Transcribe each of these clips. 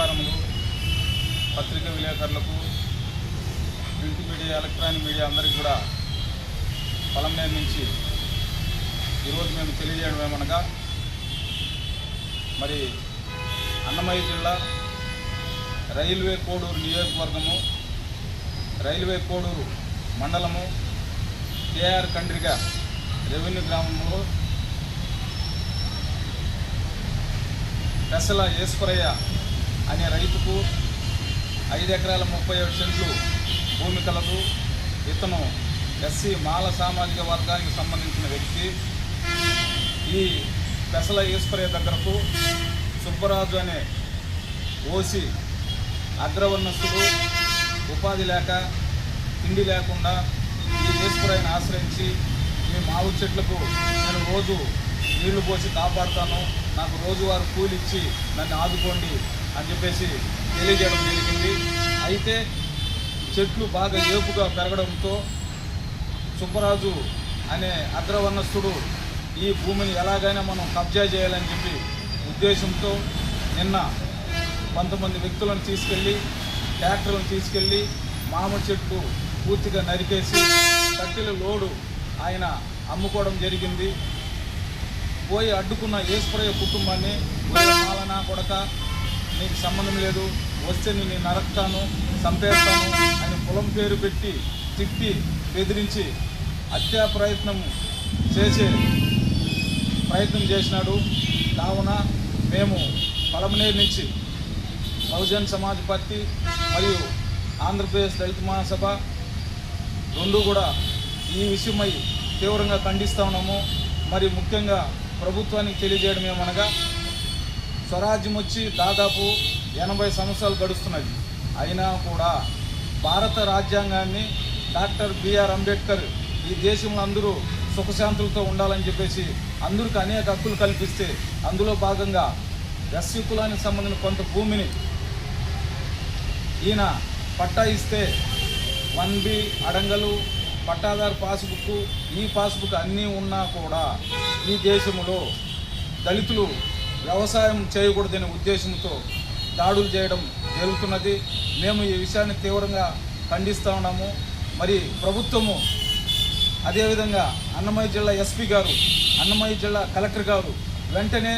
నమస్కారములు. పత్రికా విలేకరులకు ప్రింట్ మీడియా ఎలక్ట్రానిక్ మీడియా అందరికీ కూడా పొలంనేరు నుంచి ఈరోజు మేము తెలియజేయడం ఏమనగా మరి అన్నమయ్య జిల్లా రైల్వే కోడూరు నియోజకవర్గము రైల్వే కోడూరు మండలము కేఆర్ కండ్రిగ రెవెన్యూ గ్రామంలో పెసల ఈశ్వరయ్య అనే రైతుకు ఐదు ఎకరాల ముప్పై ఏడు సెంట్లు భూమి కలదు. ఇతను ఎస్సీ మాల సామాజిక వర్గానికి సంబంధించిన వ్యక్తి. ఈ పెసల ఈశ్వరయ్య దగ్గరకు సుబ్బరాజు అనే ఓసి అగ్రవర్ణస్తుడు ఉపాధి లేక తిండి లేకుండా ఈ ఈశ్వరయ్యను ఆశ్రయించి మీ మావు చెట్లకు నేను రోజు నీళ్ళు పోసి కాపాడుతాను. నాకు రోజువారు కూలిచ్చి నన్ను ఆదుకోండి. అని చెప్పేసి తెలియజేయడం జరిగింది. అయితే చెట్లు బాగా ఏపుగా పెరగడంతో సుబ్బరాజు అనే అగ్రవర్ణస్థుడు ఈ భూమిని ఎలాగైనా మనం కబ్జా చేయాలని చెప్పి ఉద్దేశంతో నిన్న కొంతమంది వ్యక్తులను తీసుకెళ్ళి ట్రాక్టర్లను తీసుకెళ్ళి మామిడి చెట్టు పూర్తిగా నరికేసి కట్టెల లోడు ఆయన అమ్ముకోవడం జరిగింది. పోయి అడ్డుకున్న ఈశ్వరయ్య కుటుంబాన్ని "ఒరే కొడక నీకు సంబంధం లేదు వస్తే నేను నరక్తాను చంపేస్తాను అని పొలం పేరు పెట్టి తిప్పి బెదిరించి హత్యా ప్రయత్నం చేసే ప్రయత్నం చేసినాడు. కావున మేము పలమనేరు నుంచి బహుజన్ సమాజ్ పార్టీ మరియు ఆంధ్రప్రదేశ్ దళిత మహాసభ రెండు కూడా ఈ విషయమై తీవ్రంగా ఖండిస్తా ఉన్నాము. మరి ముఖ్యంగా ప్రభుత్వానికి తెలియజేయడం ఏమనగా స్వరాజ్యం వచ్చి దాదాపు ఎనభై సంవత్సరాలు గడుస్తున్నది. అయినా కూడా భారత రాజ్యాంగాన్ని డాక్టర్ బిఆర్ అంబేద్కర్ ఈ దేశంలో అందరూ సుఖశాంతులతో ఉండాలని చెప్పేసి అందరికి అనేక హక్కులు కల్పిస్తే అందులో భాగంగా ఎస్సీ కులానికి సంబంధించిన కొంత భూమిని ఈయన పట్టా ఇస్తే వన్ బి అడంగలు పట్టాదారు పాస్బుక్ ఈ పాస్బుక్ అన్నీ ఉన్నా కూడా ఈ దేశంలో దళితులు వ్యవసాయం చేయకూడదనే ఉద్దేశంతో దాడులు చేయడం జరుగుతున్నది. మేము ఈ విషయాన్ని తీవ్రంగా ఖండిస్తూ ఉన్నాము. మరి ప్రభుత్వము అదేవిధంగా అన్నమయ్య జిల్లా ఎస్పీ గారు అన్నమయ్య జిల్లా కలెక్టర్ గారు వెంటనే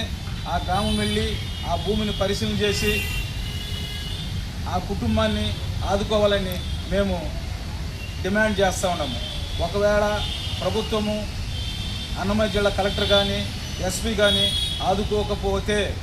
ఆ గ్రామం వెళ్ళి ఆ భూమిని పరిశీలన చేసి ఆ కుటుంబాన్ని ఆదుకోవాలని మేము డిమాండ్ చేస్తూ ఉన్నాము. ఒకవేళ ప్రభుత్వము అన్నమయ్య జిల్లా కలెక్టర్ కానీ ఎస్పీ కానీ ఆదుకోకపోతే